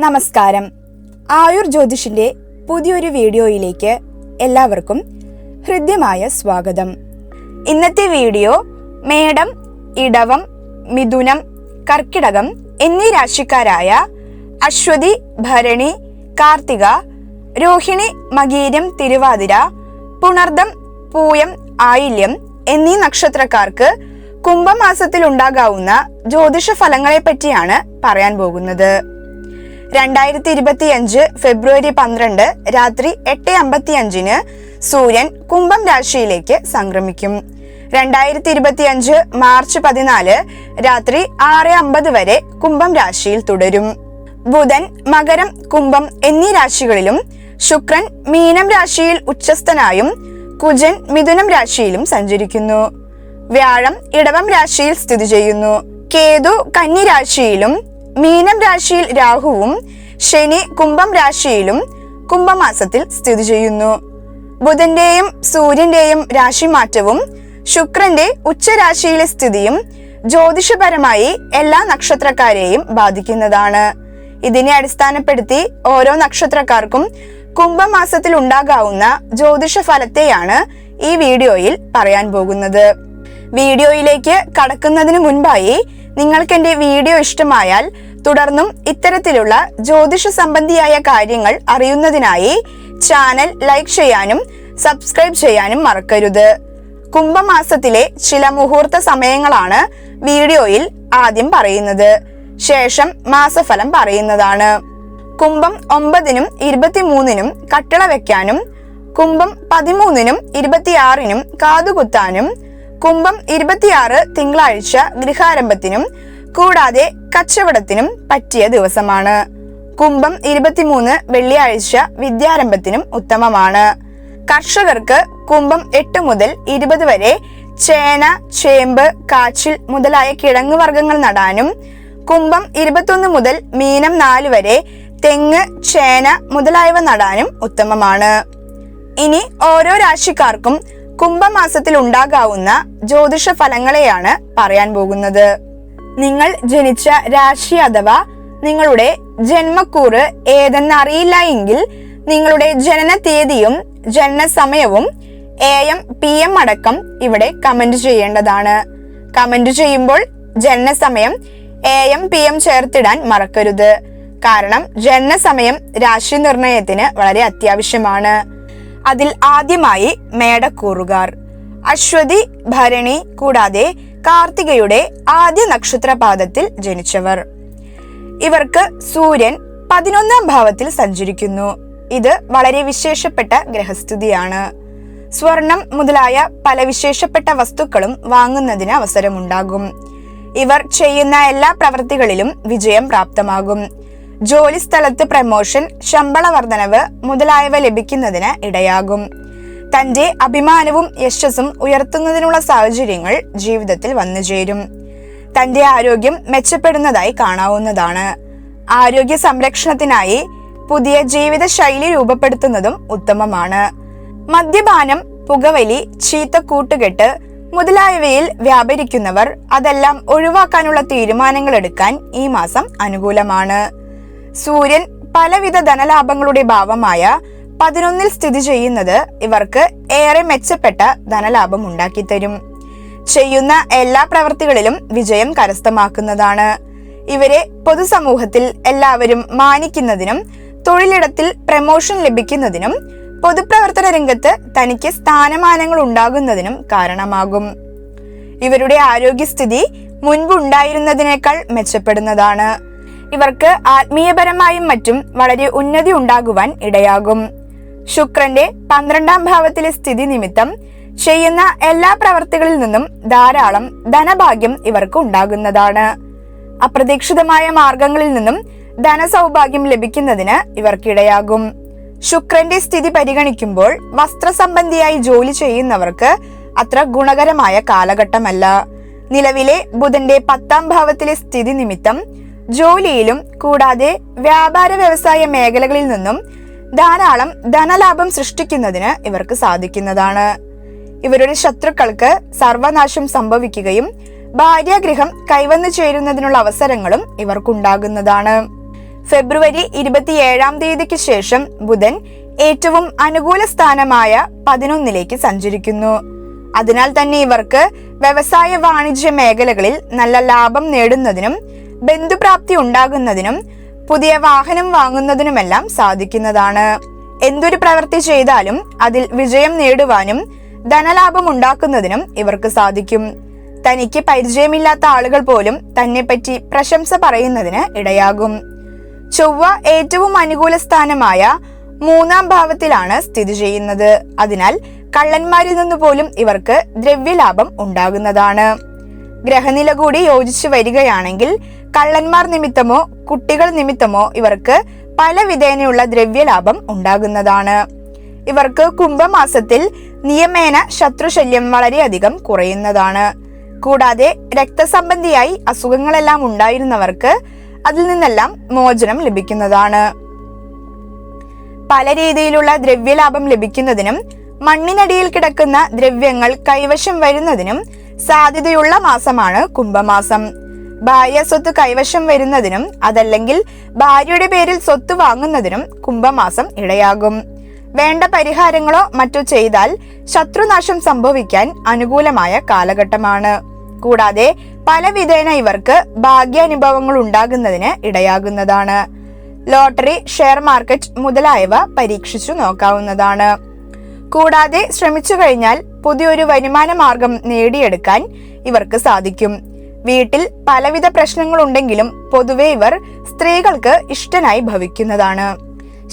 നമസ്കാരം. ആയുർ ജ്യോതിഷിന്റെ പുതിയൊരു വീഡിയോയിലേക്ക് എല്ലാവർക്കും ഹൃദ്യമായ സ്വാഗതം. ഇന്നത്തെ വീഡിയോ മേടം ഇടവം മിഥുനം കർക്കിടകം എന്നീ രാശിക്കാരായ അശ്വതി ഭരണി കാർത്തിക രോഹിണി മകീരം തിരുവാതിര പുണർദം പൂയം ആയില്യം എന്നീ നക്ഷത്രക്കാർക്ക് കുംഭമാസത്തിൽ ഉണ്ടാകാവുന്ന ജ്യോതിഷ ഫലങ്ങളെ പറ്റിയാണ് പറയാൻ പോകുന്നത്. രണ്ടായിരത്തി ഇരുപത്തി അഞ്ച് ഫെബ്രുവരി പന്ത്രണ്ട് രാത്രി എട്ട് അമ്പത്തി അഞ്ചിന് സൂര്യൻ കുംഭം രാശിയിലേക്ക് സംക്രമിക്കും. രണ്ടായിരത്തി ഇരുപത്തി അഞ്ച് മാർച്ച് പതിനാല് രാത്രി ആറ് അമ്പത് വരെ കുംഭം രാശിയിൽ തുടരും. ബുധൻ മകരം കുംഭം എന്നീ രാശികളിലും ശുക്രൻ മീനം രാശിയിൽ ഉച്ചസ്ഥനായും കുജൻ മിഥുനം രാശിയിലും സഞ്ചരിക്കുന്നു. വ്യാഴം ഇടവം രാശിയിൽ സ്ഥിതി ചെയ്യുന്നു. കേതു കന്നി രാശിയിലും മീനം രാശിയിൽ രാഹുവും ശനി കുംഭം രാശിയിലും കുംഭമാസത്തിൽ സ്ഥിതി ചെയ്യുന്നു. ബുധന്റെയും സൂര്യന്റെയും രാശിമാറ്റവും ശുക്രന്റെ ഉച്ചരാശിയിലെ സ്ഥിതിയും ജ്യോതിഷപരമായി എല്ലാ നക്ഷത്രക്കാരെയും ബാധിക്കുന്നതാണ്. ഇതിനെ അടിസ്ഥാനപ്പെടുത്തി ഓരോ നക്ഷത്രക്കാർക്കും കുംഭമാസത്തിൽ ഉണ്ടാകാവുന്ന ജ്യോതിഷ ഫലത്തെയാണ് ഈ വീഡിയോയിൽ പറയാൻ പോകുന്നത്. വീഡിയോയിലേക്ക് കടക്കുന്നതിന് മുൻപായി നിങ്ങൾക്ക് എന്റെ വീഡിയോ ഇഷ്ടമായാൽ തുടർന്നും ഇത്തരത്തിലുള്ള ജ്യോതിഷ സംബന്ധിയായ കാര്യങ്ങൾ അറിയുന്നതിനായി ചാനൽ ലൈക്ക് ചെയ്യാനും സബ്സ്ക്രൈബ് ചെയ്യാനും മറക്കരുത്. കുംഭമാസത്തിലെ ചില മുഹൂർത്ത സമയങ്ങളാണ് വീഡിയോയിൽ ആദ്യം പറയുന്നത്. ശേഷം മാസഫലം പറയുന്നതാണ്. കുംഭം ഒമ്പതിനും ഇരുപത്തിമൂന്നിനും കട്ടിള വയ്ക്കാനും കുംഭം പതിമൂന്നിനും ഇരുപത്തിയാറിനും കാതുകുത്താനും കുംഭം ഇരുപത്തിയാറ് തിങ്കളാഴ്ച ഗൃഹാരംഭത്തിനും കൂടാതെ കച്ചവടത്തിനും പറ്റിയ ദിവസമാണ്. കുംഭം ഇരുപത്തിമൂന്ന് വെള്ളിയാഴ്ച വിദ്യാരംഭത്തിനും ഉത്തമമാണ്. കർഷകർക്ക് കുംഭം എട്ട് മുതൽ ഇരുപത് വരെ ചേന ചേമ്പ് കാച്ചിൽ മുതലായ കിഴങ്ങ് വർഗങ്ങൾ നടാനും കുംഭം ഇരുപത്തൊന്ന് മുതൽ മീനം നാല് വരെ തെങ്ങ് ചേന മുതലായവ നടാനും ഉത്തമമാണ്. ഇനി ഓരോ രാശിക്കാർക്കും കുംഭമാസത്തിൽ ഉണ്ടാകാവുന്ന ജ്യോതിഷ ഫലങ്ങളെയാണ് പറയാൻ പോകുന്നത്. നിങ്ങൾ ജനിച്ച രാശി അഥവാ നിങ്ങളുടെ ജന്മക്കൂറ് ഏതെന്നറിയില്ല എങ്കിൽ നിങ്ങളുടെ ജനന തീയതിയും ജനന സമയവും എ എം പി എം അടക്കം ഇവിടെ കമന്റ് ചെയ്യേണ്ടതാണ്. കമന്റ് ചെയ്യുമ്പോൾ ജനന സമയം എ എം പി എം ചേർത്തിടാൻ മറക്കരുത്. കാരണം ജനന സമയം രാശി നിർണയത്തിന് വളരെ അത്യാവശ്യമാണ്. അതിൽ ആദ്യമായി മേടക്കൂറുകാർ. അശ്വതി ഭരണി കൂടാതെ കാർത്തികയുടെ ആദ്യ നക്ഷത്രപാദത്തിൽ ജനിച്ചവർ. ഇവർക്ക് സൂര്യൻ പതിനൊന്നാം ഭാവത്തിൽ സഞ്ചരിക്കുന്നു. ഇത് വളരെ വിശേഷപ്പെട്ട ഗ്രഹസ്ഥിതിയാണ്. സ്വർണം മുതലായ പല വിശേഷപ്പെട്ട വസ്തുക്കളും വാങ്ങുന്നതിന് അവസരമുണ്ടാകും. ഇവർ ചെയ്യുന്ന എല്ലാ പ്രവൃത്തികളിലും വിജയം പ്രാപ്തമാകും. ജോലി സ്ഥലത്ത് പ്രമോഷൻ ശമ്പള വർധനവ് മുതലായവ ലഭിക്കുന്നതിന് ഇടയാകും. തന്റെ അഭിമാനവും യശസ്സും ഉയർത്തുന്നതിനുള്ള സാഹചര്യങ്ങൾ ജീവിതത്തിൽ വന്നുചേരും തന്റെ ആരോഗ്യം മെച്ചപ്പെടുന്നതായി കാണാവുന്നതാണ്. ആരോഗ്യ സംരക്ഷണത്തിനായി പുതിയ ജീവിത ശൈലി രൂപപ്പെടുത്തുന്നതും ഉത്തമമാണ്. മദ്യപാനം പുകവലി ചീത്ത കൂട്ടുകെട്ട് മുതലായവയിൽ വ്യാപരിക്കുന്നവർ അതെല്ലാം ഒഴിവാക്കാനുള്ള തീരുമാനങ്ങൾ എടുക്കാൻ ഈ മാസം അനുകൂലമാണ്. സൂര്യൻ പലവിധ ധനലാഭങ്ങളുടെ ഭാവമായ പതിനൊന്നിൽ സ്ഥിതി ചെയ്യുന്നത് ഇവർക്ക് ഏറെ മെച്ചപ്പെട്ട ധനലാഭം ഉണ്ടാക്കിത്തരും. ചെയ്യുന്ന എല്ലാ പ്രവൃത്തികളിലും വിജയം കരസ്ഥമാക്കുന്നതാണ്. ഇവരെ പൊതുസമൂഹത്തിൽ എല്ലാവരും മാനിക്കുന്നതിനും തൊഴിലിടത്തിൽ പ്രമോഷൻ ലഭിക്കുന്നതിനും പൊതുപ്രവർത്തന രംഗത്ത് തനിക്ക് സ്ഥാനമാനങ്ങൾ ഉണ്ടാകുന്നതിനും കാരണമാകും. ഇവരുടെ ആരോഗ്യസ്ഥിതി മുൻപുണ്ടായിരുന്നതിനേക്കാൾ മെച്ചപ്പെടുന്നതാണ്. ഇവർക്ക് ആത്മീയപരമായും മറ്റും വളരെ ഉന്നതി ഉണ്ടാകുവാൻ ഇടയാകും. ശുക്രന്റെ പന്ത്രണ്ടാം ഭാവത്തിലെ സ്ഥിതി നിമിത്തം ചെയ്യുന്ന എല്ലാ പ്രവർത്തികളിൽ നിന്നും ധാരാളം ധനഭാഗ്യം ഇവർക്ക് ഉണ്ടാകുന്നതാണ്. അപ്രതീക്ഷിതമായ മാർഗങ്ങളിൽ നിന്നും ധനസൗഭാഗ്യം ലഭിക്കുന്നതിന് ഇവർക്കിടയാകും. ശുക്രന്റെ സ്ഥിതി പരിഗണിക്കുമ്പോൾ വസ്ത്രസംബന്ധിയായി ജോലി ചെയ്യുന്നവർക്ക് അത്ര ഗുണകരമായ കാലഘട്ടമല്ല. നിലവിലെ ബുധന്റെ പത്താം ഭാവത്തിലെ സ്ഥിതി നിമിത്തം ജോലിയിലും കൂടാതെ വ്യാപാര വ്യവസായ മേഖലകളിൽ നിന്നും ധാരാളം ധനലാഭം സൃഷ്ടിക്കുന്നതിന് ഇവർക്ക് സാധിക്കുന്നതാണ്. ഇവരുടെ ശത്രുക്കൾക്ക് സർവനാശം സംഭവിക്കുകയും ഭാര്യാഗൃഹം കൈവന്നു ചേരുന്നതിനുള്ള അവസരങ്ങളും ഇവർക്കുണ്ടാകുന്നതാണ്. ഫെബ്രുവരി ഇരുപത്തിയേഴാം തീയതിക്ക് ശേഷം ബുധൻ ഏറ്റവും അനുകൂല സ്ഥാനമായ പതിനൊന്നിലേക്ക് സഞ്ചരിക്കുന്നു. അതിനാൽ തന്നെ ഇവർക്ക് വ്യവസായ വാണിജ്യ മേഖലകളിൽ നല്ല ലാഭം നേടുന്നതിനും ബന്ധുപ്രാപ്തി ഉണ്ടാകുന്നതിനും പുതിയ വാഹനം വാങ്ങുന്നതിനുമെല്ലാം സാധിക്കുന്നതാണ്. എന്തൊരു പ്രവൃത്തി ചെയ്താലും അതിൽ വിജയം നേടുവാനും ധനലാഭം ഉണ്ടാക്കുന്നതിനും ഇവർക്ക് സാധിക്കും. തനിക്ക് പരിചയമില്ലാത്ത ആളുകൾ പോലും തന്നെപ്പറ്റി പ്രശംസ പറയുന്നതിന് ഇടയാകും. ചൊവ്വ ഏറ്റവും അനുകൂല സ്ഥാനമായ മൂന്നാം ഭാവത്തിലാണ് സ്ഥിതി ചെയ്യുന്നത്. അതിനാൽ കള്ളന്മാരിൽ നിന്ന് പോലും ഇവർക്ക് ദ്രവ്യലാഭം ഉണ്ടാകുന്നതാണ്. ഗ്രഹനില കൂടി യോജിച്ചു വരികയാണെങ്കിൽ കള്ളന്മാർ നിമിത്തമോ കുട്ടികൾ നിമിത്തമോ ഇവർക്ക് പല വിധേനയുള്ള ദ്രവ്യലാഭം ഉണ്ടാകുന്നതാണ്. ഇവർക്ക് കുംഭമാസത്തിൽ നിയമേന ശത്രുശല്യം വളരെയധികം കുറയുന്നതാണ്. കൂടാതെ രക്തസംബന്ധിയായി അസുഖങ്ങളെല്ലാം ഉണ്ടായിരുന്നവർക്ക് അതിൽ നിന്നെല്ലാം മോചനം ലഭിക്കുന്നതാണ്. പല രീതിയിലുള്ള ദ്രവ്യലാഭം ലഭിക്കുന്നതിനും മണ്ണിനടിയിൽ കിടക്കുന്ന ദ്രവ്യങ്ങൾ കൈവശം വരുന്നതിനും സാധ്യതയുള്ള മാസമാണ് കുംഭമാസം. ഭാര്യ സ്വത്ത് കൈവശം വരുന്നതിനും അതല്ലെങ്കിൽ ഭാര്യയുടെ പേരിൽ സ്വത്ത് വാങ്ങുന്നതിനും കുംഭമാസം ഇടയാകും. വേണ്ട പരിഹാരങ്ങളോ മറ്റോ ചെയ്താൽ ശത്രുനാശം സംഭവിക്കാൻ അനുകൂലമായ കാലഘട്ടമാണ്. കൂടാതെ പല വിധേന ഇവർക്ക് ഭാഗ്യാനുഭവങ്ങൾ ഉണ്ടാകുന്നതിന് ഇടയാകുന്നതാണ്. ലോട്ടറി ഷെയർ മാർക്കറ്റ് മുതലായവ പരീക്ഷിച്ചു നോക്കാവുന്നതാണ്. കൂടാതെ ശ്രമിച്ചു കഴിഞ്ഞാൽ പുതിയൊരു വരുമാന മാർഗം നേടിയെടുക്കാൻ ഇവർക്ക് സാധിക്കും. വീട്ടിൽ പലവിധ പ്രശ്നങ്ങളുണ്ടെങ്കിലും പൊതുവെ ഇവർ സ്ത്രീകൾക്ക് ഇഷ്ടനായി ഭവിക്കുന്നതാണ്.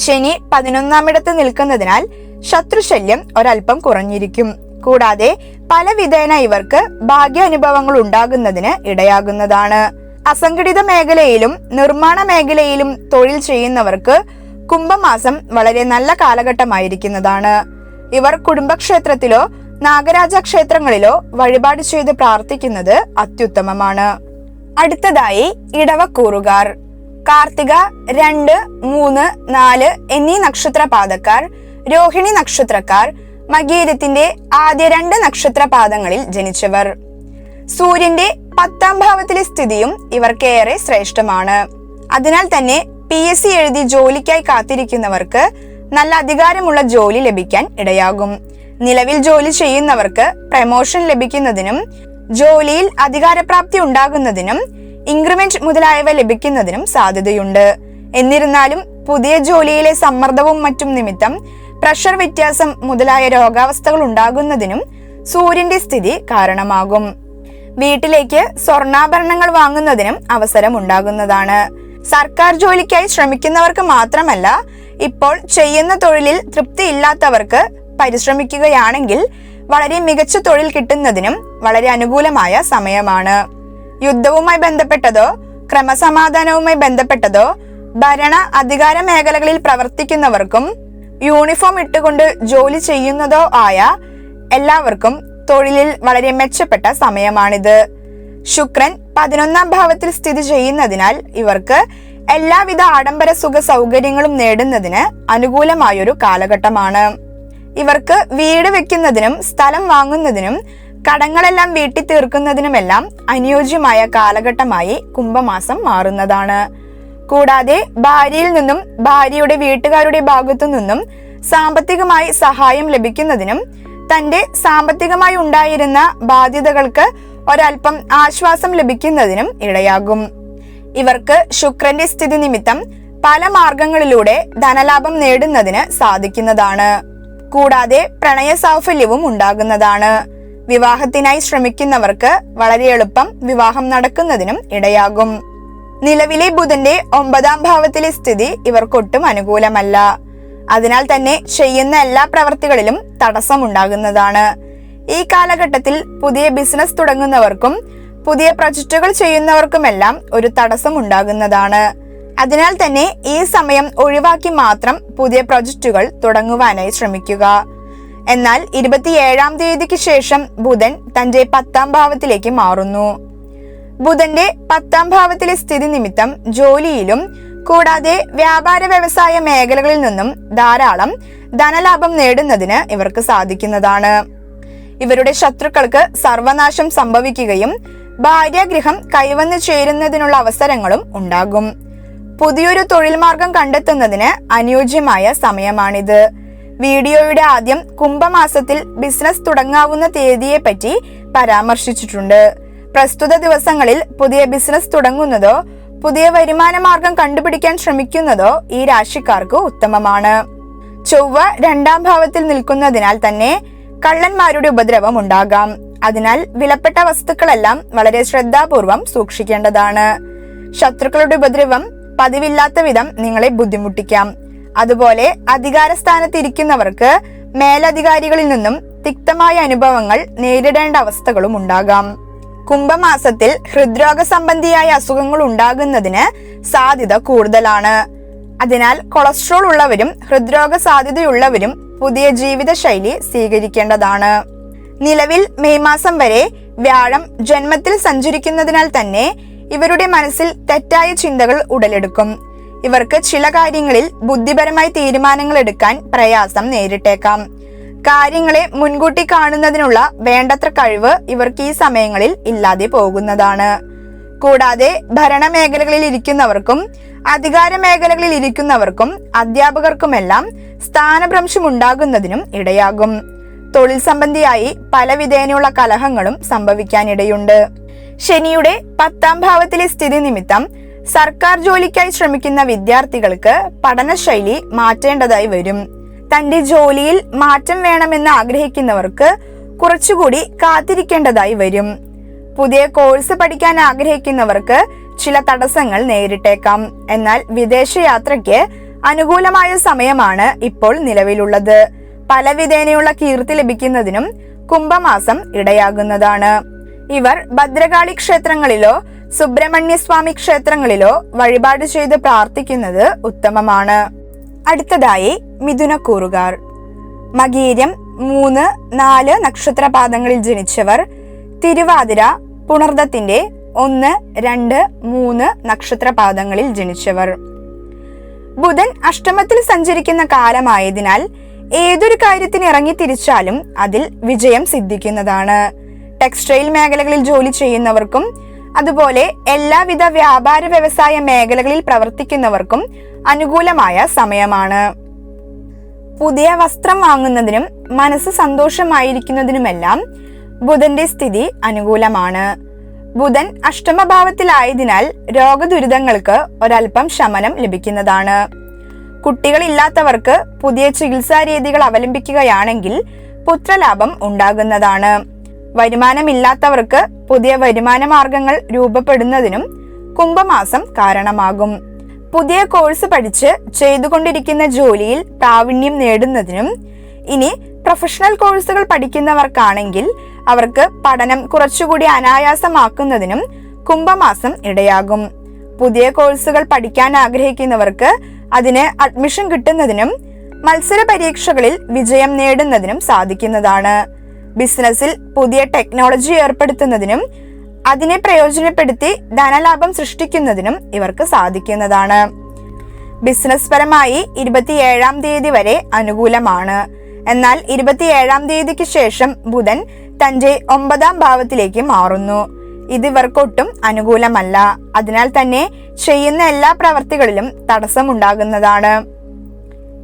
ശനി പതിനൊന്നാമിടത്ത് നിൽക്കുന്നതിനാൽ ശത്രുശല്യം ഒരൽപ്പം കുറഞ്ഞിരിക്കും. കൂടാതെ പല വിധേന ഇവർക്ക് ഭാഗ്യാനുഭവങ്ങൾ ഉണ്ടാകുന്നതിന് ഇടയാകുന്നതാണ്. അസംഘടിത മേഖലയിലും നിർമ്മാണ മേഖലയിലും തൊഴിൽ ചെയ്യുന്നവർക്ക് കുംഭമാസം വളരെ നല്ല കാലഘട്ടമായിരിക്കുന്നതാണ്. ഇവർ കുടുംബക്ഷേത്രത്തിലോ നാഗരാജ ക്ഷേത്രങ്ങളിലോ വഴിപാട് ചെയ്ത് പ്രാർത്ഥിക്കുന്നത് അത്യുത്തമമാണ്. അടുത്തതായി ഇടവക്കൂറുകാർ. കാർത്തിക രണ്ട് മൂന്ന് നാല് എന്നീ നക്ഷത്രപാദക്കാർ രോഹിണി നക്ഷത്രക്കാർ മകീരത്തിന്റെ ആദ്യ രണ്ട് നക്ഷത്രപാദങ്ങളിൽ ജനിച്ചവർ. സൂര്യന്റെ പത്താം ഭാവത്തിലെ സ്ഥിതിയും ഇവർക്കേറെ ശ്രേഷ്ഠമാണ്. അതിനാൽ തന്നെ പി എസ് സി എഴുതി ജോലിക്കായി കാത്തിരിക്കുന്നവർക്ക് നല്ല അധികാരമുള്ള ജോലി ലഭിക്കാൻ ഇടയാകും. നിലവിൽ ജോലി ചെയ്യുന്നവർക്ക് പ്രമോഷൻ ലഭിക്കുന്നതിനും ജോലിയിൽ അധികാരപ്രാപ്തി ഉണ്ടാകുന്നതിനും ഇൻക്രിമെന്റ് മുതലായവ ലഭിക്കുന്നതിനും സാധ്യതയുണ്ട്. എന്നിരുന്നാലും പുതിയ ജോലിയിലെ സമ്മർദ്ദവും മറ്റും നിമിത്തം പ്രഷർ വ്യത്യാസം മുതലായ രോഗാവസ്ഥകൾ ഉണ്ടാകുന്നതിനും സൂര്യന്റെ സ്ഥിതി കാരണമാകും. വീട്ടിലേക്ക് സ്വർണാഭരണങ്ങൾ വാങ്ങുന്നതിനും അവസരം ഉണ്ടാകുന്നതാണ്. സർക്കാർ ജോലിക്കായി ശ്രമിക്കുന്നവർക്ക് മാത്രമല്ല ഇപ്പോൾ ചെയ്യുന്ന തൊഴിലിൽ തൃപ്തിയില്ലാത്തവർക്ക് പരിശ്രമിക്കുകയാണെങ്കിൽ വളരെ മികച്ച തൊഴിൽ കിട്ടുന്നതിനും വളരെ അനുകൂലമായ സമയമാണ്. യുദ്ധവുമായി ബന്ധപ്പെട്ടതോ ക്രമസമാധാനവുമായി ബന്ധപ്പെട്ടതോ ഭരണ അധികാര മേഖലകളിൽ പ്രവർത്തിക്കുന്നവർക്കും യൂണിഫോം ഇട്ടുകൊണ്ട് ജോലി ചെയ്യുന്നതോ ആയ എല്ലാവർക്കും തൊഴിലിൽ വളരെ മെച്ചപ്പെട്ട സമയമാണിത്. ശുക്രൻ പതിനൊന്നാം ഭാവത്തിൽ സ്ഥിതി ചെയ്യുന്നതിനാൽ ഇവർക്ക് എല്ലാവിധ ആഡംബര സുഖ സൗകര്യങ്ങളും നേടുന്നതിന് അനുകൂലമായൊരു കാലഘട്ടമാണ്. ഇവർക്ക് വീട് വെക്കുന്നതിനും സ്ഥലം വാങ്ങുന്നതിനും കടങ്ങളെല്ലാം വീട്ടി തീർക്കുന്നതിനുമെല്ലാം അനുയോജ്യമായ കാലഘട്ടമായി കുംഭമാസം മാറുന്നതാണ്. കൂടാതെ ഭാര്യയിൽ നിന്നും ഭാര്യയുടെ വീട്ടുകാരുടെ ഭാഗത്തു നിന്നും സാമ്പത്തികമായി സഹായം ലഭിക്കുന്നതിനും തന്റെ സാമ്പത്തികമായി ഉണ്ടായിരുന്ന ബാധ്യതകൾക്ക് ഒരൽപ്പം ആശ്വാസം ലഭിക്കുന്നതിനും ഇടയാകും. ഇവർക്ക് ശുക്രന്റെ സ്ഥിതി നിമിത്തം പല മാർഗങ്ങളിലൂടെ ധനലാഭം നേടുന്നതിന് സാധിക്കുന്നതാണ്. കൂടാതെ പ്രണയ സാഫല്യവും ഉണ്ടാകുന്നതാണ്. വിവാഹത്തിനായി ശ്രമിക്കുന്നവർക്ക് വളരെ എളുപ്പം വിവാഹം നടക്കുന്നതിനും ഇടയാകും. നിലവിലെ ബുധന്റെ ഒമ്പതാം ഭാവത്തിലെ സ്ഥിതി ഇവർക്കൊട്ടും അനുകൂലമല്ല. അതിനാൽ തന്നെ ചെയ്യുന്ന എല്ലാ പ്രവർത്തികളിലും തടസ്സമുണ്ടാകുന്നതാണ് ഈ കാലഘട്ടത്തിൽ പുതിയ ബിസിനസ് തുടങ്ങുന്നവർക്കും പുതിയ പ്രൊജക്റ്റുകൾ ചെയ്യുന്നവർക്കുമെല്ലാം ഒരു തടസ്സം ഉണ്ടാകുന്നതാണ്. അതിനാൽ തന്നെ ഈ സമയം ഒഴിവാക്കി മാത്രം പുതിയ പ്രൊജക്റ്റുകൾ തുടങ്ങുവാനായി ശ്രമിക്കുക. എന്നാൽ ഇരുപത്തിയേഴാം തീയതിക്ക് ശേഷം ബുധൻ തന്റെ പത്താം ഭാവത്തിലേക്ക് മാറുന്നു. ബുധന്റെ പത്താം ഭാവത്തിലെ സ്ഥിതി നിമിത്തം ജോലിയിലും കൂടാതെ വ്യാപാര വ്യവസായ മേഖലകളിൽ നിന്നും ധാരാളം ധനലാഭം നേടുന്നതിന് ഇവർക്ക് സാധിക്കുന്നതാണ്. ഇവരുടെ ശത്രുക്കൾക്ക് സർവനാശം സംഭവിക്കുകയും ഭാര്യാഗൃഹം കൈവന്നു ചേരുന്നതിനുള്ള അവസരങ്ങളും ഉണ്ടാകും. പുതിയൊരു തൊഴിൽ മാർഗം കണ്ടെത്തുന്നതിന് അനുയോജ്യമായ സമയമാണിത്. വീഡിയോയുടെ ആദ്യം കുംഭമാസത്തിൽ ബിസിനസ് തുടങ്ങാവുന്ന തീയതിയെ പറ്റി പരാമർശിച്ചിട്ടുണ്ട്. പ്രസ്തുത ദിവസങ്ങളിൽ പുതിയ ബിസിനസ് തുടങ്ങുന്നതോ പുതിയ വരുമാന മാർഗം കണ്ടുപിടിക്കാൻ ശ്രമിക്കുന്നതോ ഈ രാശിക്കാർക്ക് ഉത്തമമാണ്. ചൊവ്വ രണ്ടാം ഭാവത്തിൽ നിൽക്കുന്നതിനാൽ തന്നെ കള്ളന്മാരുടെ ഉപദ്രവം ഉണ്ടാകാം. അതിനാൽ വിലപ്പെട്ട വസ്തുക്കളെല്ലാം വളരെ ശ്രദ്ധാപൂർവം സൂക്ഷിക്കേണ്ടതാണ്. ശത്രുക്കളുടെ ഉപദ്രവം പതിവില്ലാത്ത വിധം നിങ്ങളെ ബുദ്ധിമുട്ടിക്കാം. അതുപോലെ അധികാര സ്ഥാനത്തിരിക്കുന്നവർക്ക് മേലധികാരികളിൽ നിന്നും തിക്തമായ അനുഭവങ്ങൾ നേരിടേണ്ട അവസ്ഥകളും ഉണ്ടാകാം. കുംഭമാസത്തിൽ ഹൃദ്രോഗ സംബന്ധിയായ അസുഖങ്ങൾ ഉണ്ടാകുന്നതിന് സാധ്യത കൂടുതലാണ്. അതിനാൽ കൊളസ്ട്രോൾ ഉള്ളവരും ഹൃദ്രോഗ സാധ്യതയുള്ളവരും പുതിയ ജീവിതശൈലി സ്വീകരിക്കേണ്ടതാണ്. നിലവിൽ മെയ് മാസം വരെ വ്യാഴം ജന്മത്തിൽ സഞ്ചരിക്കുന്നതിനാൽ തന്നെ ഇവരുടെ മനസ്സിൽ തെറ്റായ ചിന്തകൾ ഉടലെടുക്കും. ഇവർക്ക് ചില കാര്യങ്ങളിൽ ബുദ്ധിപരമായി തീരുമാനങ്ങൾ എടുക്കാൻ പ്രയാസം നേരിട്ടേക്കാം. കാര്യങ്ങളെ മുൻകൂട്ടി കാണുന്നതിനുള്ള വേണ്ടത്ര കഴിവ് ഇവർക്ക് ഈ സമയങ്ങളിൽ ഇല്ലാതെ പോകുന്നതാണ്. കൂടാതെ ഭരണ മേഖലകളിൽ ഇരിക്കുന്നവർക്കും അധികാര മേഖലകളിൽ ഇരിക്കുന്നവർക്കും അധ്യാപകർക്കുമെല്ലാം സ്ഥാനഭ്രംശം ഉണ്ടാകുന്നതിനും ഇടയാകും. തൊഴിൽ സംബന്ധിയായി പല വിധേനയുള്ള കലഹങ്ങളും സംഭവിക്കാനിടയുണ്ട്. ശനിയുടെ പത്താം ഭാവത്തിലെ സ്ഥിതി നിമിത്തം സർക്കാർ ജോലിക്കായി ശ്രമിക്കുന്ന വിദ്യാർത്ഥികൾക്ക് പഠനശൈലി മാറ്റേണ്ടതായി വരും. തന്റെ ജോലിയിൽ മാറ്റം വേണമെന്ന് ആഗ്രഹിക്കുന്നവർക്ക് കുറച്ചുകൂടി കാത്തിരിക്കേണ്ടതായി വരും. പുതിയ കോഴ്സ് പഠിക്കാൻ ആഗ്രഹിക്കുന്നവർക്ക് ചില തടസ്സങ്ങൾ നേരിട്ടേക്കാം. എന്നാൽ വിദേശയാത്രയ്ക്ക് അനുകൂലമായ സമയമാണ് ഇപ്പോൾ നിലവിലുള്ളത്. പല വിധേനയുള്ള കീർത്തി ലഭിക്കുന്നതിനും കുംഭമാസം ഇടയാകുന്നതാണ്. ഇവർ ഭദ്രകാളി ക്ഷേത്രങ്ങളിലോ സുബ്രഹ്മണ്യസ്വാമി ക്ഷേത്രങ്ങളിലോ വഴിപാട് ചെയ്ത് പ്രാർത്ഥിക്കുന്നത് ഉത്തമമാണ്. അടുത്തതായി മിഥുനക്കൂറുകാർ മകീര്യം മൂന്ന് നാല് നക്ഷത്രപാദങ്ങളിൽ ജനിച്ചവർ തിരുവാതിര പുണർദത്തിന്റെ ഒന്ന് രണ്ട് മൂന്ന് നക്ഷത്രപാദങ്ങളിൽ ജനിച്ചവർ. ബുധൻ അഷ്ടമത്തിൽ സഞ്ചരിക്കുന്ന കാലമായതിനാൽ ഏതൊരു കാര്യത്തിന് ഇറങ്ങി തിരിച്ചാലും അതിൽ വിജയം സിദ്ധിക്കുന്നതാണ്. ടെക്സ്റ്റൈൽ മേഖലകളിൽ ജോലി ചെയ്യുന്നവർക്കും അതുപോലെ എല്ലാവിധ വ്യാപാര വ്യവസായ മേഖലകളിൽ പ്രവർത്തിക്കുന്നവർക്കും അനുകൂലമായ സമയമാണ്. പുതിയ വസ്ത്രം വാങ്ങുന്നതിനും മനസ്സ് സന്തോഷമായിരിക്കുന്നതിനുമെല്ലാം ബുധന്റെ സ്ഥിതി അനുകൂലമാണ്. ബുധൻ അഷ്ടമഭാവത്തിലായതിനാൽ രോഗദുരിതങ്ങൾക്ക് ഒരൽപ്പം ശമനം ലഭിക്കുന്നതാണ്. കുട്ടികളില്ലാത്തവർക്ക് പുതിയ ചികിത്സാ രീതികൾ അവലംബിക്കുകയാണെങ്കിൽ പുത്രലാഭം ഉണ്ടാകുന്നതാണ്. വരുമാനമില്ലാത്തവർക്ക് പുതിയ വരുമാന മാർഗങ്ങൾ രൂപപ്പെടുന്നതിനും കുംഭമാസം കാരണമാകും. പുതിയ കോഴ്സ് പഠിച്ച് ചെയ്തുകൊണ്ടിരിക്കുന്ന ജോലിയിൽ പ്രാവീണ്യം നേടുന്നതിനും ഇനി പ്രൊഫഷണൽ കോഴ്സുകൾ പഠിക്കുന്നവർക്കാണെങ്കിൽ അവർക്ക് പഠനം കുറച്ചുകൂടി അനായാസമാക്കുന്നതിനും കുംഭമാസം ഇടയാകും. പുതിയ കോഴ്സുകൾ പഠിക്കാൻ ആഗ്രഹിക്കുന്നവർക്ക് അതിന് അഡ്മിഷൻ കിട്ടുന്നതിനും മത്സര പരീക്ഷകളിൽ വിജയം നേടുന്നതിനും സാധിക്കുന്നതാണ്. ബിസിനസ്സിൽ പുതിയ ടെക്നോളജി ഏർപ്പെടുത്തുന്നതിനും അതിനെ പ്രയോജനപ്പെടുത്തി ധനലാഭം സൃഷ്ടിക്കുന്നതിനും ഇവർക്ക് സാധിക്കുന്നതാണ്. ബിസിനസ് പരമായി ഇരുപത്തിയേഴാം തീയതി വരെ അനുകൂലമാണ്. എന്നാൽ ഇരുപത്തിയേഴാം തീയതിക്ക് ശേഷം ബുധൻ തന്റെ ഒമ്പതാം ഭാവത്തിലേക്ക് മാറുന്നു. ഇത് ഇവർക്കൊട്ടും അനുകൂലമല്ല. അതിനാൽ തന്നെ ചെയ്യുന്ന എല്ലാ പ്രവർത്തികളിലും തടസ്സമുണ്ടാകുന്നതാണ്.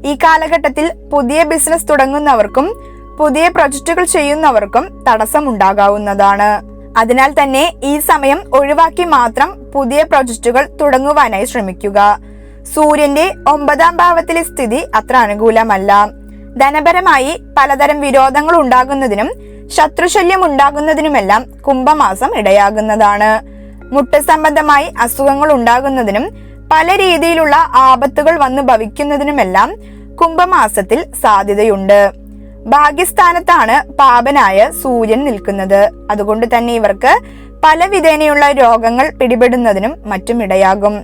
ഈ കാലഘട്ടത്തിൽ പുതിയ ബിസിനസ് തുടങ്ങുന്നവർക്കും പുതിയ പ്രൊജക്റ്റുകൾ ചെയ്യുന്നവർക്കും തടസ്സമുണ്ടാകാവുന്നതാണ്. അതിനാൽ തന്നെ ഈ സമയം ഒഴിവാക്കി മാത്രം പുതിയ പ്രൊജക്റ്റുകൾ തുടങ്ങുവാനായി ശ്രമിക്കുക. സൂര്യന്റെ ഒമ്പതാം ഭാവത്തിലെ സ്ഥിതി അത്ര അനുകൂലമല്ല. ധനപരമായി പലതരം വിരോധങ്ങൾ ഉണ്ടാകുന്നതിനും ശത്രുശല്യം ഉണ്ടാകുന്നതിനുമെല്ലാം കുംഭമാസം ഇടയാകുന്നതാണ്. മുട്ട സംബന്ധമായി അസുഖങ്ങൾ ഉണ്ടാകുന്നതിനും പല രീതിയിലുള്ള ആപത്തുകൾ വന്നു ഭവിക്കുന്നതിനുമെല്ലാം കുംഭമാസത്തിൽ സാധ്യതയുണ്ട്. ഭാഗ്യസ്ഥാനത്താണ് പാപനായ സൂര്യൻ നിൽക്കുന്നത്. അതുകൊണ്ട് തന്നെ ഇവർക്ക് പല വിധേനയുള്ള രോഗങ്ങൾ പിടിപെടുന്നതിനും മറ്റും ഇടയാകും.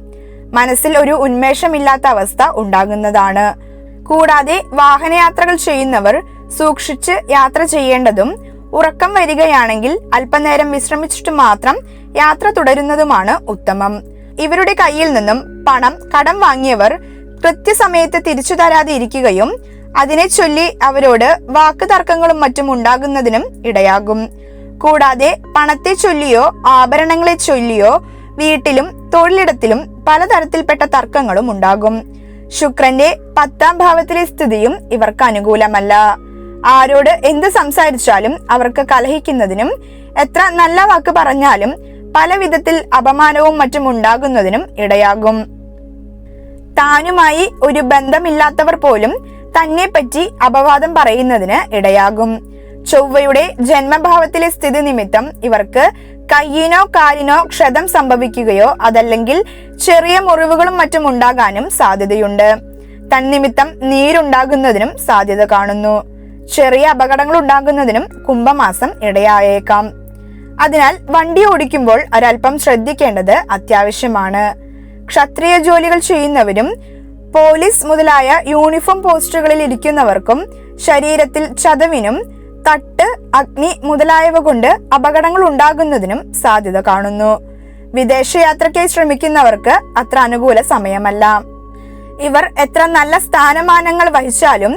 മനസ്സിൽ ഒരു ഉന്മേഷമില്ലാത്ത അവസ്ഥ ഉണ്ടാകുന്നതാണ്. കൂടാതെ വാഹനയാത്രകൾ ചെയ്യുന്നവർ സൂക്ഷിച്ച് യാത്ര ചെയ്യേണ്ടതും ഉറക്കം വരികയാണെങ്കിൽ അല്പനേരം വിശ്രമിച്ചിട്ട് മാത്രം യാത്ര തുടരുന്നതുമാണ് ഉത്തമം. ഇവരുടെ കയ്യിൽ നിന്നും പണം കടം വാങ്ങിയവർ കൃത്യസമയത്ത് തിരിച്ചു തരാതെ ഇരിക്കുകയും അതിനെ ചൊല്ലി അവരോട് വാക്ക് തർക്കങ്ങളും മറ്റും ഉണ്ടാകുന്നതിനും ഇടയാകും. കൂടാതെ പണത്തെ ചൊല്ലിയോ ആഭരണങ്ങളെ ചൊല്ലിയോ വീട്ടിലും തൊഴിലിടത്തിലും പലതരത്തിൽപ്പെട്ട തർക്കങ്ങളും ഉണ്ടാകും. ശുക്രന്റെ പത്താം ഭാവത്തിലെ സ്ഥിതിയും ഇവർക്ക് അനുകൂലമല്ല. ആരോട് എന്ത് സംസാരിച്ചാലും അവർക്ക് കലഹിക്കുന്നതിനും എത്ര നല്ല വാക്ക് പറഞ്ഞാലും പല വിധത്തിൽ അപമാനവും മറ്റും ഉണ്ടാകുന്നതിനും ഇടയാകും. താനുമായി ഒരു ബന്ധമില്ലാത്തവർ പോലും തന്നെ പറ്റി അപവാദം പറയുന്നതിന് ഇടയാകും. ചൊവ്വയുടെ ജന്മഭാവത്തിലെ സ്ഥിതി നിമിത്തം ഇവർക്ക് കയ്യിനോ കാലിനോ ക്ഷതം സംഭവിക്കുകയോ അതല്ലെങ്കിൽ ചെറിയ മുറിവുകളും മറ്റും ഉണ്ടാകാനും സാധ്യതയുണ്ട്. തന്നിമിത്തം നീരുണ്ടാകുന്നതിനും സാധ്യത കാണുന്നു. ചെറിയ അപകടങ്ങൾ ഉണ്ടാകുന്നതിനും കുംഭമാസം ഇടയായേക്കാം. അതിനാൽ വണ്ടി ഓടിക്കുമ്പോൾ ഒരൽപ്പം ശ്രദ്ധിക്കേണ്ടത് അത്യാവശ്യമാണ്. ക്ഷത്രിയ ജോലികൾ ചെയ്യുന്നവരും പോലീസ് മുതലായ യൂണിഫോം പോസ്റ്റുകളിൽ ഇരിക്കുന്നവർക്കും ശരീരത്തിൽ ചതവിനും തട്ട് അഗ്നി മുതലായവ കൊണ്ട് അപകടങ്ങൾ ഉണ്ടാകുന്നതിനും സാധ്യത കാണുന്നു. വിദേശയാത്രയ്ക്കായി ശ്രമിക്കുന്നവർക്ക് അത്ര അനുകൂല സമയമല്ല. ഇവർ എത്ര നല്ല സ്ഥാനമാനങ്ങൾ വഹിച്ചാലും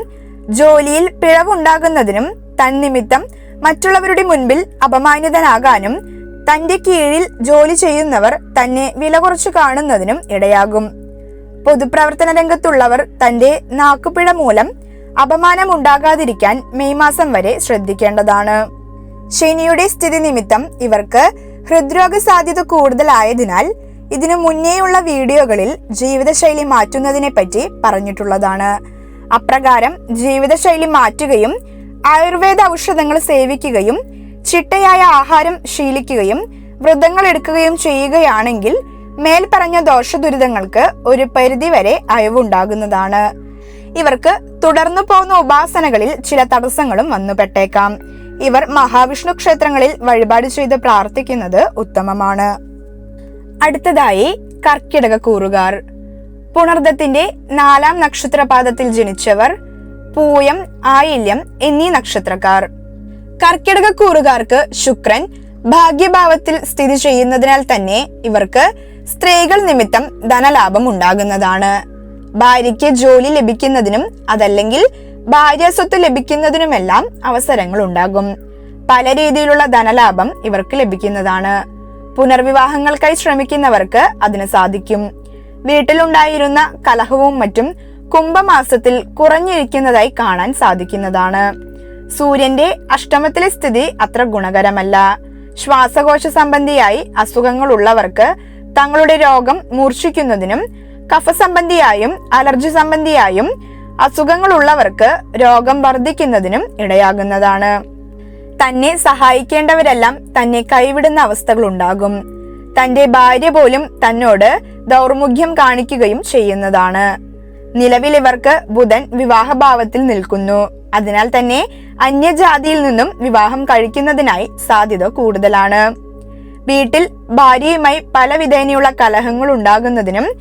ജോലിയിൽ പിഴവുണ്ടാകുന്നതിനും തന്നിമിത്തം മറ്റുള്ളവരുടെ മുൻപിൽ അപമാനിതനാകാനും തന്റെ കീഴിൽ ജോലി ചെയ്യുന്നവർ തന്നെ വില കുറച്ചു കാണുന്നതിനും ഇടയാകും. പൊതുപ്രവർത്തന രംഗത്തുള്ളവർ തന്റെ നാക്കുപിഴ മൂലം അപമാനം ഉണ്ടാകാതിരിക്കാൻ മെയ് മാസം വരെ ശ്രദ്ധിക്കേണ്ടതാണ്. ശനിയുടെ സ്ഥിതി നിമിത്തം ഇവർക്ക് ഹൃദ്രോഗ സാധ്യത കൂടുതലായതിനാൽ ഇതിനു മുന്നേയുള്ള വീഡിയോകളിൽ ജീവിതശൈലി മാറ്റുന്നതിനെ പറ്റി പറഞ്ഞിട്ടുള്ളതാണ്. അപ്രകാരം ജീവിതശൈലി മാറ്റുകയും ആയുർവേദ ഔഷധങ്ങൾ സേവിക്കുകയും ചിട്ടയായ ആഹാരം ശീലിക്കുകയും വ്രതങ്ങൾ എടുക്കുകയും ചെയ്യുകയാണെങ്കിൽ മേൽപ്പറഞ്ഞ ദോഷദുരിതങ്ങൾക്ക് ഒരു പരിധിവരെ അയവുണ്ടാകുന്നതാണ്. ഇവർക്ക് തുടർന്നു പോകുന്ന ഉപാസനകളിൽ ചില തടസ്സങ്ങളും വന്നുപെട്ടേക്കാം. ഇവർ മഹാവിഷ്ണു ക്ഷേത്രങ്ങളിൽ വഴിപാട് ചെയ്ത് പ്രാർത്ഥിക്കുന്നത് ഉത്തമമാണ്. അടുത്തതായി കർക്കിടക കൂറുകാർ. പുണർദത്തിന്റെ നാലാം നക്ഷത്രപാദത്തിൽ ജനിച്ചവർ പൂയം ആയില്യം എന്നീ നക്ഷത്രക്കാർ. കർക്കിടക കൂറുകാർക്ക് ശുക്രൻ ഭാഗ്യഭാവത്തിൽ സ്ഥിതി ചെയ്യുന്നതിനാൽ തന്നെ ഇവർക്ക് സ്ത്രീകൾ നിമിത്തം ധനലാഭം ഉണ്ടാകുന്നതാണ്. ഭാര്യയ്ക്ക് ജോലി ലഭിക്കുന്നതിനും അതല്ലെങ്കിൽ ഭാര്യ സ്വത്ത് ലഭിക്കുന്നതിനുമെല്ലാം അവസരങ്ങൾ ഉണ്ടാകും. പല രീതിയിലുള്ള ധനലാഭം ഇവർക്ക് ലഭിക്കുന്നതാണ്. പുനർവിവാഹങ്ങൾക്കായി ശ്രമിക്കുന്നവർക്ക് അതിന് സാധിക്കും. വീട്ടിലുണ്ടായിരുന്ന കലഹവും മറ്റും കുംഭമാസത്തിൽ കുറഞ്ഞിരിക്കുന്നതായി കാണാൻ സാധിക്കുന്നതാണ്. സൂര്യന്റെ അഷ്ടമത്തിലെ സ്ഥിതി അത്ര ഗുണകരമല്ല. ശ്വാസകോശ സംബന്ധിയായി അസുഖങ്ങൾ ഉള്ളവർക്ക് തങ്ങളുടെ രോഗം മൂർച്ഛിക്കുന്നതിനും കഫസംബന്ധിയായും അലർജി സംബന്ധിയായും അസുഖങ്ങൾ ഉള്ളവർക്ക് രോഗം വർദ്ധിക്കുന്നതിനും ഇടയാകുന്നതാണ്. തന്നെ സഹായിക്കേണ്ടവരെല്ലാം തന്നെ കൈവിടുന്ന അവസ്ഥകൾ ഉണ്ടാകും. തന്റെ ഭാര്യ പോലും തന്നോട് ദൗർമുഖ്യം കാണിക്കുകയും ചെയ്യുന്നതാണ്. നിലവിൽ ഇവർക്ക് ബുധൻ വിവാഹഭാവത്തിൽ നിൽക്കുന്നു. അതിനാൽ തന്നെ അന്യജാതിയിൽ നിന്നും വിവാഹം കഴിക്കുന്നതിനായി സാധ്യത കൂടുതലാണ്. വീട്ടിൽ ഭാര്യയുമായി പല വിധേനയുള്ള കലഹങ്ങൾ ഉണ്ടാകുന്നതിനും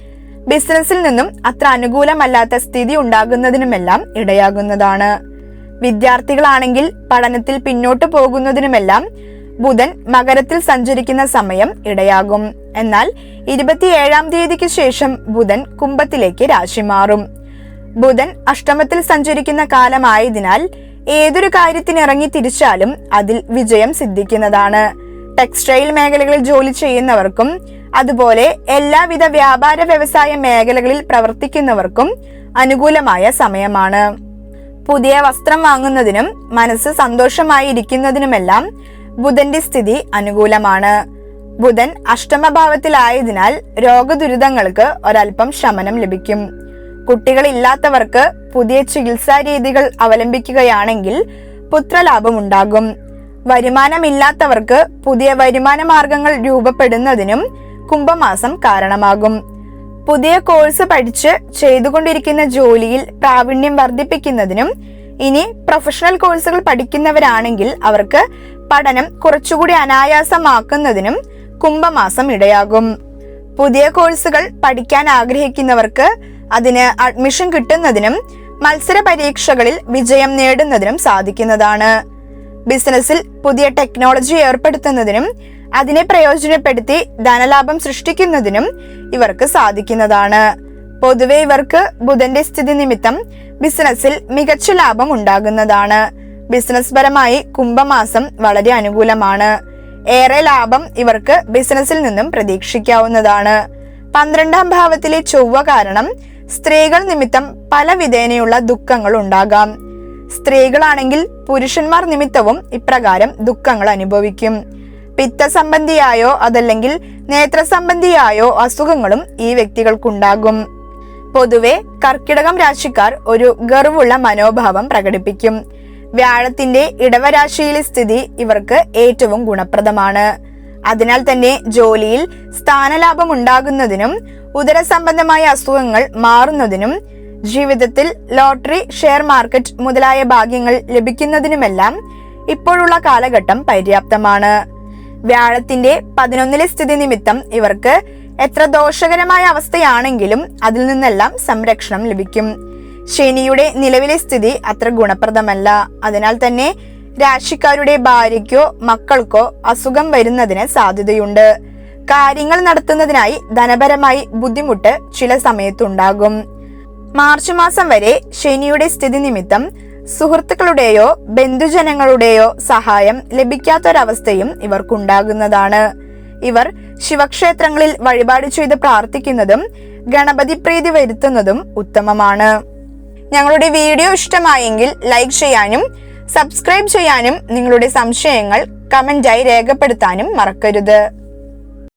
ബിസിനസ്സിൽ നിന്നും അത്ര അനുകൂലമല്ലാത്ത സ്ഥിതി ഉണ്ടാകുന്നതിനുമെല്ലാം ഇടയാകുന്നതാണ്. വിദ്യാർത്ഥികളാണെങ്കിൽ പഠനത്തിൽ പിന്നോട്ട് പോകുന്നതിനുമെല്ലാം ബുധൻ മകരത്തിൽ സഞ്ചരിക്കുന്ന സമയം ഇടയാകും. എന്നാൽ ഇരുപത്തിയേഴാം തീയതിക്ക് ശേഷം ബുധൻ കുംഭത്തിലേക്ക് രാശി മാറും. ബുധൻ അഷ്ടമത്തിൽ സഞ്ചരിക്കുന്ന കാലമായതിനാൽ ഏതൊരു കാര്യത്തിനിറങ്ങി തിരിച്ചാലും അതിൽ വിജയം സിദ്ധിക്കുന്നതാണ്. ടെക്സ്റ്റൈൽ മേഖലകളിൽ ജോലി ചെയ്യുന്നവർക്കും അതുപോലെ എല്ലാവിധ വ്യാപാര വ്യവസായ മേഖലകളിൽ പ്രവർത്തിക്കുന്നവർക്കും അനുകൂലമായ സമയമാണ്. പുതിയ വസ്ത്രം വാങ്ങുന്നതിനും മനസ്സ് സന്തോഷമായി ഇരിക്കുന്നതിനുമെല്ലാം ബുധന്റെ സ്ഥിതി അനുകൂലമാണ്. ബുധൻ അഷ്ടമഭാവത്തിലായതിനാൽ രോഗദുരിതങ്ങൾക്ക് ഒരൽപ്പം ശമനം ലഭിക്കും. കുട്ടികളില്ലാത്തവർക്ക് പുതിയ ചികിത്സാ രീതികൾ അവലംബിക്കുകയാണെങ്കിൽ പുത്രലാഭം ഉണ്ടാകും വരുമാനമില്ലാത്തവർക്ക് പുതിയ വരുമാന മാർഗങ്ങൾ രൂപപ്പെടുന്നതിനും കുംഭമാസം കാരണമാകും. പുതിയ കോഴ്സ് പഠിച്ച് ചെയ്തുകൊണ്ടിരിക്കുന്ന ജോലിയിൽ പ്രാവീണ്യം വർദ്ധിപ്പിക്കുന്നതിനും ഇനി പ്രൊഫഷണൽ കോഴ്സുകൾ പഠിക്കുന്നവരാണെങ്കിൽ അവർക്ക് പഠനം കുറച്ചുകൂടി അനായാസമാക്കുന്നതിനും കുംഭമാസം ഇടയാകും. പുതിയ കോഴ്സുകൾ പഠിക്കാൻ ആഗ്രഹിക്കുന്നവർക്ക് അതിന് അഡ്മിഷൻ കിട്ടുന്നതിനും മത്സര പരീക്ഷകളിൽ വിജയം നേടുന്നതിനും സാധിക്കുന്നതാണ്. ബിസിനസ്സിൽ പുതിയ ടെക്നോളജി ഏർപ്പെടുത്തുന്നതിനും അതിനെ പ്രയോജനപ്പെടുത്തി ധനലാഭം സൃഷ്ടിക്കുന്നതിനും ഇവർക്ക് സാധിക്കുന്നതാണ്. പൊതുവെ ഇവർക്ക് ബുധന്റെ സ്ഥിതി നിമിത്തം ബിസിനസ്സിൽ മികച്ച ലാഭം ഉണ്ടാകുന്നതാണ്. ബിസിനസ് പരമായി കുംഭമാസം വളരെ അനുകൂലമാണ്. ഏറെ ലാഭം ഇവർക്ക് ബിസിനസ്സിൽ നിന്നും പ്രതീക്ഷിക്കാവുന്നതാണ്. പന്ത്രണ്ടാം ഭാവത്തിലെ ചൊവ്വ കാരണം സ്ത്രീകൾ നിമിത്തം പല വിധേനയുള്ള ദുഃഖങ്ങൾ ഉണ്ടാകാം. സ്ത്രീകളാണെങ്കിൽ പുരുഷന്മാർ നിമിത്തവും ഇപ്രകാരം ദുഃഖങ്ങൾ അനുഭവിക്കും. പിത്തസംബന്ധിയായോ അതല്ലെങ്കിൽ നേത്രസംബന്ധിയായോ അസുഖങ്ങളും ഈ വ്യക്തികൾക്കുണ്ടാകും. പൊതുവെ കർക്കിടകം രാശിക്കാർ ഒരു ഗർവുള്ള മനോഭാവം പ്രകടിപ്പിക്കും. വ്യാഴത്തിന്റെ ഇടവരാശിയിലെ സ്ഥിതി ഇവർക്ക് ഏറ്റവും ഗുണപ്രദമാണ്. അതിനാൽ തന്നെ ജോലിയിൽ സ്ഥാനലാഭം ഉണ്ടാകുന്നതിനും ഉദരസംബന്ധമായ അസുഖങ്ങൾ മാറുന്നതിനും ജീവിതത്തിൽ ലോട്ടറി ഷെയർ മാർക്കറ്റ് മുതലായ ഭാഗ്യങ്ങൾ ലഭിക്കുന്നതിനുമെല്ലാം ഇപ്പോഴുള്ള കാലഘട്ടം പര്യാപ്തമാണ്. വ്യാഴത്തിന്റെ പതിനൊന്നിലെ സ്ഥിതി നിമിത്തം ഇവർക്ക് എത്ര ദോഷകരമായ അവസ്ഥയാണെങ്കിലും അതിൽ നിന്നെല്ലാം സംരക്ഷണം ലഭിക്കും. ശനിയുടെ നിലവിലെ സ്ഥിതി അത്ര ഗുണപ്രദമല്ല. അതിനാൽ തന്നെ രാശിക്കാരുടെ ഭാര്യയ്ക്കോ മക്കൾക്കോ അസുഖം വരുന്നതിന് സാധ്യതയുണ്ട്. കാര്യങ്ങൾ നടത്തുന്നതിനായി ധനപരമായി ബുദ്ധിമുട്ട് ചില സമയത്തുണ്ടാകും. മാർച്ച് മാസം വരെ ശനിയുടെ സ്ഥിതി നിമിത്തം സുഹൃത്തുക്കളുടെയോ ബന്ധുജനങ്ങളുടെയോ സഹായം ലഭിക്കാത്തൊരവസ്ഥയും ഇവർക്കുണ്ടാകുന്നതാണ്. ഇവർ ശിവക്ഷേത്രങ്ങളിൽ വഴിപാട് ചെയ്ത് പ്രാർത്ഥിക്കുന്നതും ഗണപതി പ്രീതി വരുത്തുന്നതും ഉത്തമമാണ്. ഞങ്ങളുടെ വീഡിയോ ഇഷ്ടമായെങ്കിൽ ലൈക്ക് ചെയ്യാനും സബ്സ്ക്രൈബ് ചെയ്യാനും നിങ്ങളുടെ സംശയങ്ങൾ കമന്റായി രേഖപ്പെടുത്താനും മറക്കരുത്.